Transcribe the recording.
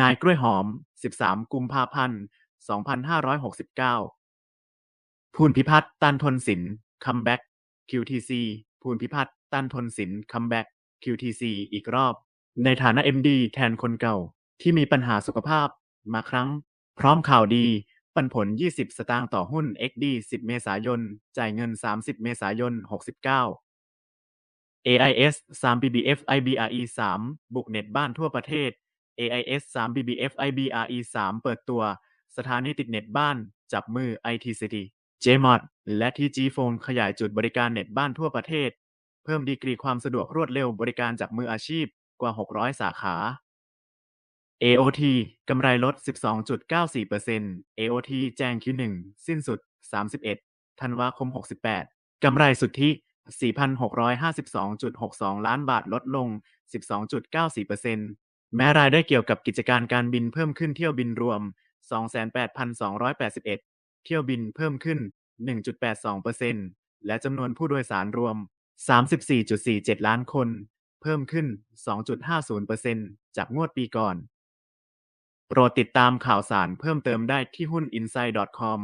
นายกล้วยหอม 13 กุมภาพันธ์ 2569 ภูนพิพัฒน์ตันทนศิลป์คัมแบ็ก QTC ภูนพิพัฒน์ตันทนศิลป์คัมแบ็ก QTC อีกรอบ ในฐานะ MD แทนคนเก่า ที่มีปัญหาสุขภาพ มาครั้ง พร้อมข่าวดี ปันผล 20 สตางค์ต่อหุ้น XD 10 เมษายน จ่ายเงิน 30 เมษายน 69 AIS 3 BBF IBRE 3 บุกเน็ตบ้านทั่วประเทศ AIS 3 BBF IBRE 3เปิดตัว สถานีติดเน็ตบ้าน จับมือ IT City JMOD และ TG Phone ขยายจุดบริการเน็ตบ้านทั่วประเทศ เพิ่มดีกรีความสะดวกรวดเร็วบริการจากมืออาชีพกว่า 600 สาขา AOT กำไรลด 12.94% AOT แจ้ง Q1 สิ้นสุด 31 ธันวาคม 68 กำไรสุทธิ 4,652.62 ล้านบาทลดลง 12.94% แม้รายได้เกี่ยวกับกิจการการบินเพิ่มขึ้นเที่ยวบินรวม 28,281 เที่ยวบินเพิ่มขึ้น 1.82%และจำนวนผู้โดยสารรวม 34.47 ล้านคน เพิ่มขึ้น 2.50%จากงวดปีก่อน โปรดติดตามข่าวสารเพิ่มเติมได้ที่หุ้น inside.com